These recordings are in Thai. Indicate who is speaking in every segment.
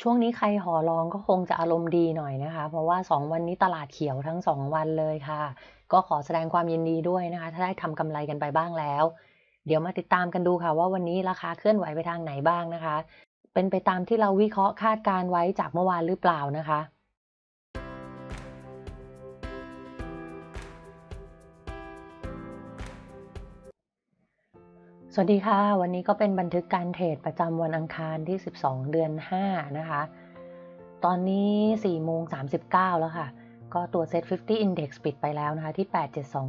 Speaker 1: ช่วงนี้ใครหอรองก็คงจะอารมณ์ดีหน่อยนะคะ เพราะว่า 2 วันนี้ตลาดเขียวทั้ง 2 วันเลยค่ะ ก็ขอแสดงความยินดีด้วยนะคะ ถ้าได้ทำกำไรกันไปบ้างแล้ว เดี๋ยวมาติดตามกันดูค่ะ ว่าวันนี้ราคาเคลื่อนไหวไปทางไหนบ้างนะคะ เป็นไปตามที่เราวิเคราะห์คาดการไว้จากเมื่อวานหรือเปล่านะคะ สวัสดีค่ะ วันนี้ก็เป็นบันทึกการเทรดประจำวันอังคารที่ 12 เดือน 5 นะคะ ตอนนี้4โมง39 แล้วค่ะ ก็ตัว Set 50 Index ปิดไปแล้วนะคะ ที่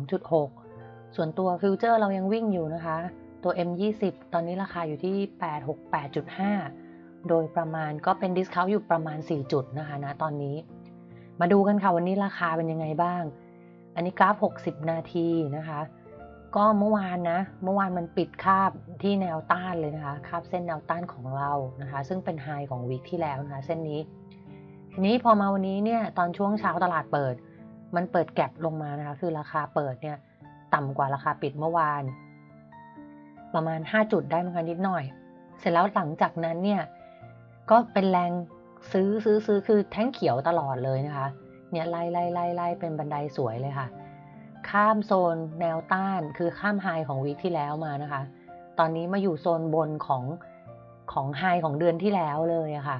Speaker 1: 872.6 ส่วนตัวฟิวเจอร์เรายังวิ่งอยู่นะคะ ตัว M20 ตอนนี้ราคาอยู่ที่ 868.5 โดยประมาณก็เป็นดิสคาวอยู่ประมาณ 4 จุดนะคะนะตอนนี้ มาดูกันค่ะวันนี้ราคาเป็นยังไงบ้าง อันนี้กราฟ 60 นาทีนะคะ ก็เมื่อวานนะ เมื่อวานมันปิดคาบที่แนวต้านเลยนะคะ คาบเส้นแนวต้านของเรานะคะ ซึ่งเป็นไฮของวีคที่แล้วนะคะ เส้นนี้ ทีนี้พอมาวันนี้เนี่ยตอนช่วงเช้าตลาดเปิด มันเปิดแก็บลงมานะคะ คือราคาเปิดเนี่ยต่ำกว่าราคาปิดเมื่อวาน ประมาณ 5 จุดได้เหมือนกันนิดหน่อย เสร็จแล้วหลังจากนั้นเนี่ยก็เป็นแรงซื้อซื้อซื้อคือแท่งเขียวตลอดเลยนะคะ เนี่ยไล่ไล่ไล่ไล่เป็นบันไดสวยเลยค่ะ ข้ามโซนแนวต้าน คือข้ามไฮของวีคที่แล้วมานะคะ ตอนนี้มาอยู่โซนบนของของไฮของเดือนที่แล้วเลยอะค่ะ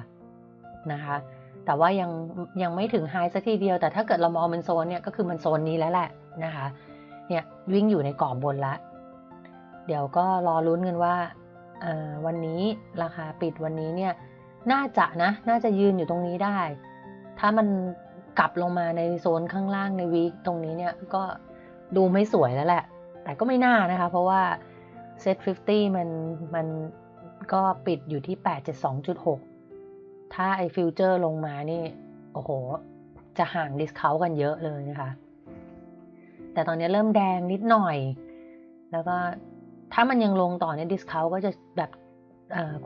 Speaker 1: นะคะ แต่ว่ายังยังไม่ถึงไฮสักทีเดียว แต่ถ้าเกิดเรามองเป็นโซนเนี่ยก็คือมันโซนนี้แล้วแหละนะคะ เนี่ยวิ่งอยู่ในกรอบบนละ เดี๋ยวก็รอลุ้นกันว่าวันนี้ราคาปิดวันนี้เนี่ยน่าจะนะน่าจะยืนอยู่ตรงนี้ได้ ถ้ามันกลับลงมาในโซนข้างล่างในวีคตรงนี้เนี่ยก็ ดูไม่สวยแล้วแหละ แต่ก็ไม่น่านะคะ เพราะว่า Set 50 มันมันก็ปิดอยู่ที่ 872.6 ถ้าไอฟิวเจอร์ลงมานี่ โอ้โห จะห่างดิสคาวกันเยอะเลยนะคะ แต่ตอนนี้เริ่มแดงนิดหน่อย แล้วก็ถ้ามันยังลงต่อเนี่ยดิสคาวก็จะแบบ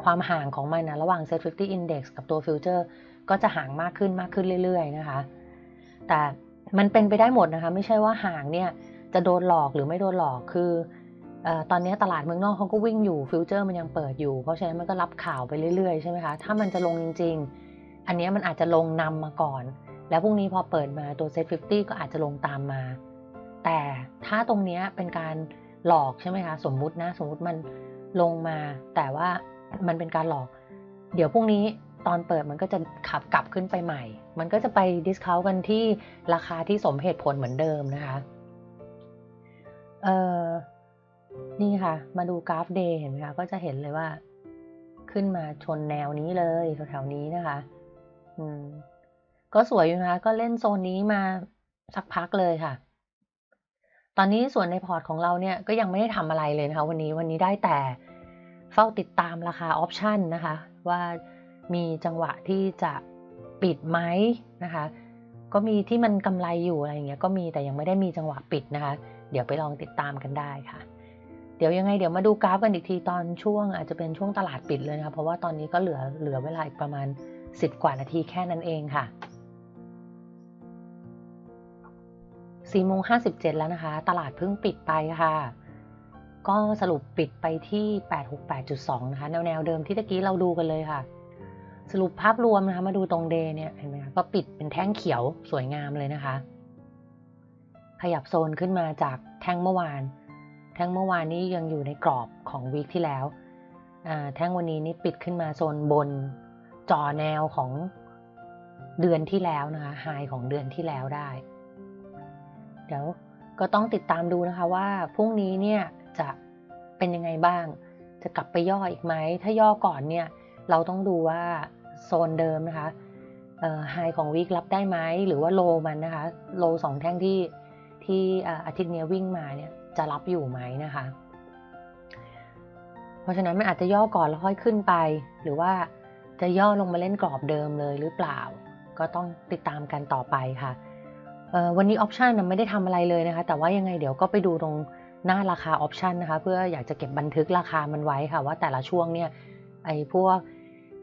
Speaker 1: ความห่างของมันนะระหว่าง Set 50 Index กับตัวฟิวเจอร์ก็จะห่างมากขึ้นมากขึ้นเรื่อยๆนะคะ แต่มันเป็นไปได้หมดนะคะ ไม่ใช่ว่าห่างเนี่ย จะโดนหลอกหรือไม่โดนหลอกคืออตอนนี้ตลาดเมืองนอกเขาก็วิ่งอยู่ฟิวเจอร์มันยังเปิดอยู่ เพราะฉะนั้นมันก็รับข่าวไปเรื่อยๆใช่ไหมคะถ้ามันจะลงจริง ๆ อันนี้มันอาจจะลงนำมาก่อน แล้วพรุ่งนี้พอเปิดมาตัว Set 50ก็อาจจะลงตามมา แต่ถ้าตรงนี้เป็นการหลอกใช่ไหมคะสมมุตินะสมมุติมันลงมา แต่ว่ามันเป็นการหลอก เดี๋ยวพรุ่งนี้ตอนเปิดมันก็จะขับกลับขึ้นไปใหม่ มันก็จะไปดิสคาวกันที่ราคาที่สมเหตุผลเหมือนเดิมนะคะ เออนี่ค่ะ มาดูกราฟเดย์เห็นไหมคะก็จะเห็นเลยว่า ขึ้นมาชนแนวนี้เลยแถวๆนี้นะคะ อืม ก็สวยอยู่นะคะ ก็เล่นโซนนี้มาสักพักเลยค่ะ ตอนนี้ส่วนในพอร์ตของเราเนี่ยก็ยังไม่ได้ทำอะไรเลยนะคะ วันนี้วันนี้ได้แต่เฝ้าติดตามราคาออปชันนะคะ ว่ามีจังหวะที่จะปิดไหมนะคะ ก็มีที่มันกำไรอยู่อะไรอย่างเงี้ยก็มีแต่ยังไม่ได้มีจังหวะปิดนะคะ เดี๋ยวไปลองติดตามกันได้ค่ะ เดี๋ยวยังไงเดี๋ยวมาดูกราฟกันอีกทีตอนช่วง อาจจะเป็นช่วงตลาดปิดเลยนะคะเพราะว่าตอนนี้ก็เหลือเหลือเวลาอีกประมาณ 10 กว่านาทีแค่นั้นเองค่ะ4โมง57 แล้วนะคะ ตลาดเพิ่งปิดไปค่ะ ก็สรุปปิดไปที่ 868.2 นะคะ แนวแนวเดิมที่ตะกี้เราดูกันเลยค่ะ สรุปภาพรวมนะคะ มาดูตรงเดเนี่ยเห็นไหมคะก็ปิดเป็นแท่งเขียวสวยงามเลยนะคะ ขยับโซนขึ้นมาจากแท่งเมื่อวาน แท่งเมื่อวานนี้ยังอยู่ในกรอบของวีคที่แล้ว แท่งวันนี้นี่ปิดขึ้นมาโซนบนจอแนวของเดือนที่แล้วนะคะไฮของเดือนที่แล้วได้ เดี๋ยวก็ต้องติดตามดูนะคะว่าพรุ่งนี้เนี่ยจะเป็นยังไงบ้าง จะกลับไปย่ออีกไหม ถ้าย่อก่อนเนี่ยเราต้องดูว่าโซนเดิมนะคะไฮของวีครับได้ไหมหรือว่าโลมันนะคะ โลสองแท่งที่ ที่อาทิตย์นี้วิ่งมาเนี่ยจะรับอยู่ไหมนะคะ เพราะฉะนั้นมันอาจจะย่อก่อนแล้วค่อยขึ้นไป หรือว่าจะย่อลงมาเล่นกรอบเดิมเลยหรือเปล่า ก็ต้องติดตามกันต่อไปค่ะวันนี้ออปชันไม่ได้ทำอะไรเลยนะคะ แต่ว่ายังไงเดี๋ยวก็ไปดูตรงหน้าราคาออปชันนะคะ เพื่ออยากจะเก็บบันทึกราคามันไว้ค่ะ ว่าแต่ละช่วงเนี่ยไอ้พวก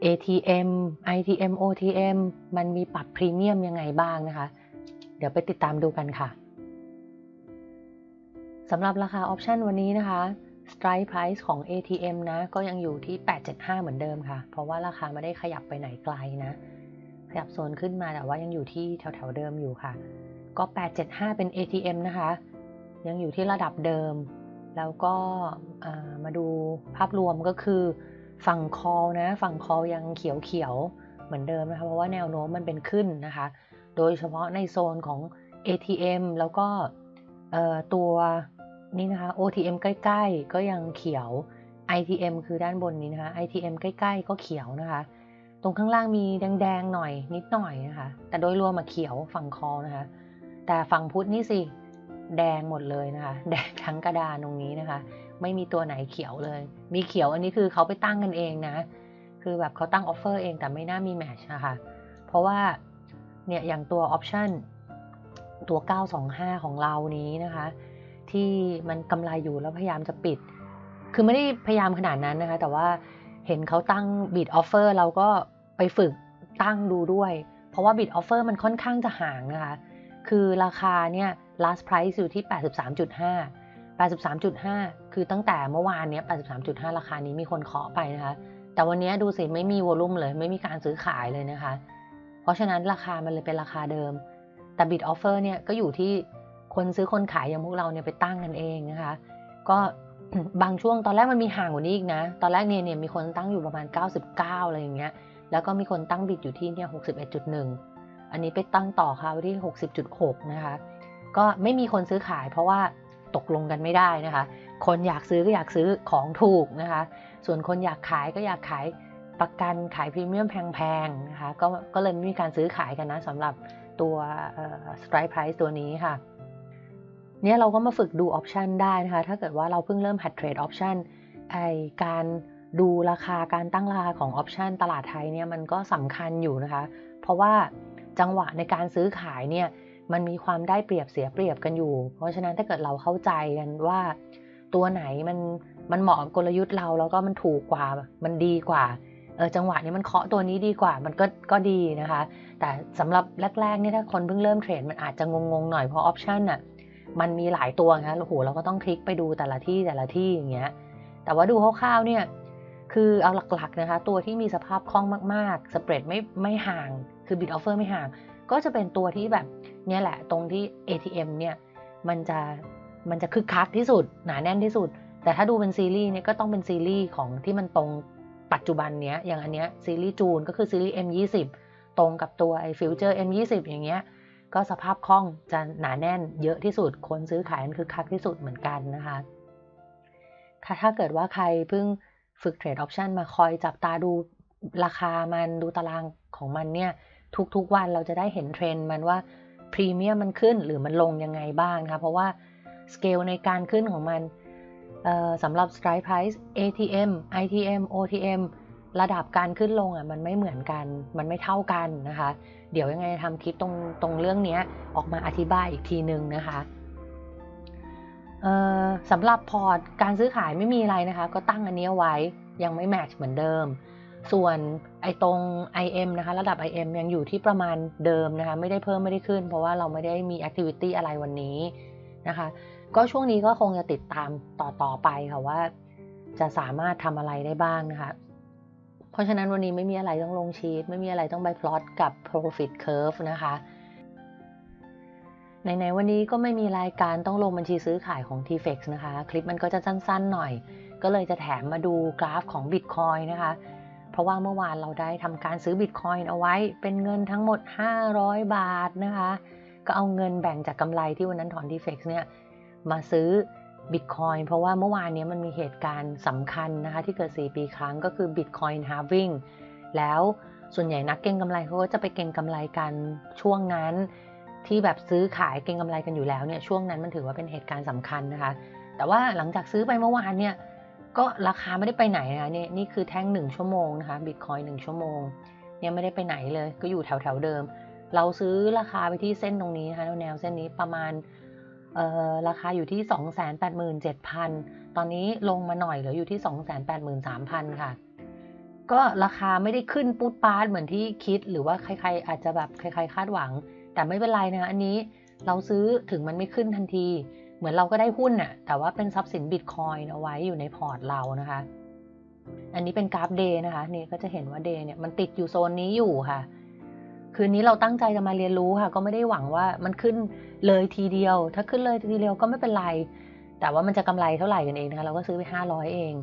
Speaker 1: ATM ITM OTM มันมีปรับพรีเมียมยังไงบ้างนะคะ เดี๋ยวไปติดตามดูกันค่ะ สำหรับราคาออปชันวันนี้นะคะ strike price ของ ATM นะ ก็ยังอยู่ที่ 875 เหมือนเดิมค่ะ เพราะว่าราคาไม่ได้ขยับไปไหนไกลนะ ขยับโซนขึ้นมาแต่ว่ายังอยู่ที่แถวๆเดิมอยู่ค่ะ ก็ 875 เป็น ATM นะคะ ยังอยู่ที่ระดับเดิม แล้วก็มาดูภาพรวมก็คือฝั่ง call นะ ฝั่ง call ยังเขียวๆ เหมือนเดิมนะคะ เพราะว่าแนวโน้มมันเป็นขึ้นนะคะ โดยเฉพาะในโซนของ ATM แล้วก็ตัว นี่นะคะ OTM ใกล้ๆ ก็ยังเขียว ITM คือด้านบนนี้นะคะ ITM ใกล้ๆ ก็เขียวนะคะ ตรงข้างล่างมีแดงๆหน่อยนิดหน่อยนะคะ แต่โดยรวมมาเขียวฝั่งคอนะคะ แต่ฝั่งพุทธนี่สิแดงหมดเลยนะคะ แดงทั้งกระดานตรงนี้นะคะ ไม่มีตัวไหนเขียวเลย มีเขียวอันนี้คือเขาไปตั้งกันเองนะ คือแบบเขาตั้งออฟเฟอร์เองแต่ไม่น่ามีแมชนะคะ เพราะว่าเนี่ยอย่างตัวออปชันตัว 925 ของเรานี้นะคะ ที่มันกำไรอยู่แล้วพยายามจะปิด คือไม่ได้พยายามขนาดนั้นนะคะ แต่ว่าเห็นเขาตั้งบิดออฟเฟอร์เราก็ไปฝึกตั้งดูด้วย เพราะว่าบิดออฟเฟอร์มันค่อนข้างจะห่างนะคะ คือราคาเนี่ย last price อยู่ที่ 83.5 83.5 คือตั้งแต่เมื่อวานเนี้ย 83.5 ราคานี้มีคนเคาะไปนะคะ แต่วันนี้ดูสิไม่มีวอลุ่มเลย ไม่มีการซื้อขายเลยนะคะ เพราะฉะนั้นราคามันเลยเป็นราคาเดิม แต่บิดออฟเฟอร์เนี่ยก็อยู่ที่ คนซื้อคนขายอย่างพวกเราเนี่ยไปตั้งกันเองนะคะ ก็บางช่วงตอนแรกมันมีห่างกว่านี้อีกนะ ตอนแรกเนี่ยเนี่ยมีคนตั้งอยู่ประมาณ 99 อะไรอย่างเงี้ย แล้วก็มีคนตั้งบิดอยู่ที่เนี่ย61.1 อันนี้ไปตั้งต่อค่ะที่ 60.6 นะคะ ก็ไม่มีคนซื้อขายเพราะว่าตกลงกันไม่ได้นะคะ คนอยากซื้อก็อยากซื้อของถูกนะคะ ส่วนคนอยากขายก็อยากขายประกันขายพรีเมียมแพงๆนะคะ ก็ก็เลยไม่มีการซื้อขายกันนะสำหรับตัว strike price ตัวนี้ค่ะ เนี่ยเราก็มาฝึกดูออปชันได้นะคะ ถ้าเกิดว่าเราเพิ่งเริ่มหัดเทรดออปชันไอการดูราคาการตั้งราคาของออปชันตลาดไทยเนี่ยมันก็สำคัญอยู่นะคะ เพราะว่าจังหวะในการซื้อขายเนี่ยมันมีความได้เปรียบเสียเปรียบกันอยู่ เพราะฉะนั้นถ้าเกิดเราเข้าใจกันว่า ตัวไหนมันมันเหมาะกับกลยุทธ์เราแล้วก็มันถูกกว่ามันดีกว่าเออจังหวะนี้มันเคาะตัวนี้ดีกว่ามันก็ก็ดีนะคะ แต่สำหรับแรกๆเนี่ยถ้าคนเพิ่งเริ่มเทรดมันอาจจะงงๆหน่อยเพราะออปชันอะ มันมีหลายตัวนะโอ้โหเราก็ต้องคลิกไปดูแต่ละที่แต่ละที่อย่างเงี้ย แต่ว่าดูคร่าวๆเนี่ย คือเอาหลักๆนะคะ ตัวที่มีสภาพคล่องมากๆ สเปรดไม่ไม่ห่าง คือบิดออฟเฟอร์ไม่ห่าง ก็จะเป็นตัวที่แบบเนี่ยแหละ ตรงที่ ATM เนี่ย มันจะมันจะคึกคักที่สุด หนาแน่นที่สุด แต่ถ้าดูเป็นซีรีส์เนี่ยก็ต้องเป็นซีรีส์ของที่มันตรงปัจจุบันเนี้ย อย่างอันเนี้ยซีรีส์จูนก็คือซีรีส์ M20 ตรงกับตัวไอ้ฟิวเจอร์ M20 อย่างเงี้ย ก็สภาพคล่องจะหนาแน่นเยอะที่สุด คนซื้อขายมันคือคักที่สุดเหมือนกันนะคะถ้าเกิดว่าใครเพิ่งฝึกเทรดออปชันมาคอยจับตาดูราคามันดูตารางของมันเนี่ยทุกๆวันเราจะได้เห็นเทรนด์มันว่าพรีเมียมมันขึ้นหรือมันลงยังไงบ้างคะเพราะว่าสเกลในการขึ้นของมันสำหรับ strike price ATM ITM OTM ระดับการขึ้นลงอะมันไม่เหมือนกัน มันไม่เท่ากันนะคะ เดี๋ยวยังไงทำคลิปตรงตรงเรื่องนี้ออกมาอธิบายอีกทีนึงนะคะสำหรับพอร์ตการซื้อขายไม่มีอะไรนะคะ ก็ตั้งอันนี้ไว้ยังไม่แมทช์เหมือนเดิม ส่วนไอตรง IM นะคะ ระดับ IM ยังอยู่ที่ประมาณเดิมนะคะ ไม่ได้เพิ่มไม่ได้ขึ้น เพราะว่าเราไม่ได้มีแอคทิวิตี้อะไรวันนี้นะคะ ก็ช่วงนี้ก็คงจะติดตามต่อต่อไปค่ะว่าจะสามารถทำอะไรได้บ้างนะคะ เพราะฉะนั้นวันนี้ไม่มีอะไรต้องลงชีตไม่มีอะไรต้องไปพลอตกับ profit curve นะคะในในวันนี้ก็ไม่มีรายการต้องลงบัญชีซื้อขายของ TFX นะคะ คลิปมันก็จะสั้นๆหน่อย ก็เลยจะแถมมาดูกราฟของ Bitcoin นะคะ เพราะว่าเมื่อวานเราได้ทำการซื้อ Bitcoin เอาไว้เป็นเงินทั้งหมด 500 บาทนะคะ ก็เอาเงินแบ่งจากกำไรที่วันนั้นถอน TFX เนี่ยมาซื้อ บิตคอยเพราะว่าเมื่อวานนี้มันมีเหตุการณ์สำคัญนะคะที่เกิด 4 ปีครั้งก็คือ Bitcoin halving แล้วส่วนใหญ่นักเก็งกำไรเขาก็จะไปเก็งกำไรกันช่วงนั้น ที่แบบซื้อขายเก็งกำไรกันอยู่แล้วเนี่ยช่วงนั้นมันถือว่าเป็นเหตุการณ์สำคัญนะคะ แต่ว่าหลังจากซื้อไปเมื่อวานเนี่ยก็ราคาไม่ได้ไปไหนนะเนี่ยนี่คือแท่ง 1 ชั่วโมงนะคะบิตคอยหชั่วโมงเนี่ยไม่ได้ไปไหนเลยก็อยู่แถวแถวเดิม เราซื้อราคาไปที่เส้นตรงนี้นะคะแนวเส้นนี้ประมาณ ราคาอยู่ที่ 287,000 ตอนนี้ลงมาหน่อยเหลืออยู่ที่ 283,000 ค่ะ ก็ราคาไม่ได้ขึ้นปุ๊ดปาดเหมือนที่คิดหรือว่าใครๆ อาจจะแบบใครๆ คาดหวัง แต่ไม่เป็นไรนะอันนี้เราซื้อถึงมันไม่ขึ้นทันที เหมือนเราก็ได้หุ้นน่ะแต่ว่าเป็นทรัพย์สินบิตคอยน์เอาไว้อยู่ในพอร์ตเรานะคะ อันนี้เป็นกราฟเดย์นะคะนี่ก็จะเห็นว่าเดย์เนี่ยมันติดอยู่โซนนี้อยู่ค่ะ คืนนี้เราตั้งใจจะมาเรียนรู้ค่ะ ก็ไม่ได้หวังว่ามันขึ้น เลยทีเดียว ถ้าขึ้นเลยทีเดียวก็ไม่เป็นไร แต่ว่ามันจะกำไรเท่าไหร่กันเองนะคะ เราก็ซื้อไปห้าร้อยเอง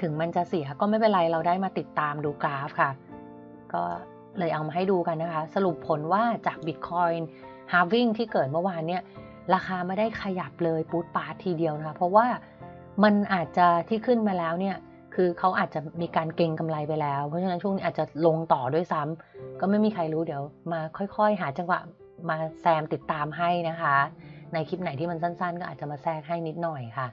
Speaker 1: ถึงมันจะเสียก็ไม่เป็นไร เราได้มาติดตามดูกราฟค่ะ ก็เลยเอามาให้ดูกันนะคะ สรุปผลว่าจาก Bitcoin halving ที่เกิดเมื่อวานเนี่ย ราคาไม่ได้ขยับเลยปูดปาดทีเดียวนะคะ เพราะว่ามันอาจจะที่ขึ้นมาแล้วเนี่ยคือเขาอาจจะมีการเก็งกำไรไปแล้ว เพราะฉะนั้นช่วงนี้อาจจะลงต่อด้วยซ้ำก็ไม่มีใครรู้เดี๋ยวมาค่อย ๆ หาจังหวะ มาแซมติดตามให้นะคะ ในคลิปไหนที่มันสั้นๆ ก็อาจจะมาแทรกให้นิดหน่อยค่ะ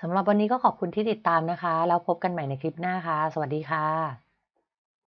Speaker 1: สำหรับวันนี้ก็ขอบคุณที่ติดตามนะคะ แล้วพบกันใหม่ในคลิปหน้าค่ะ สวัสดีค่ะ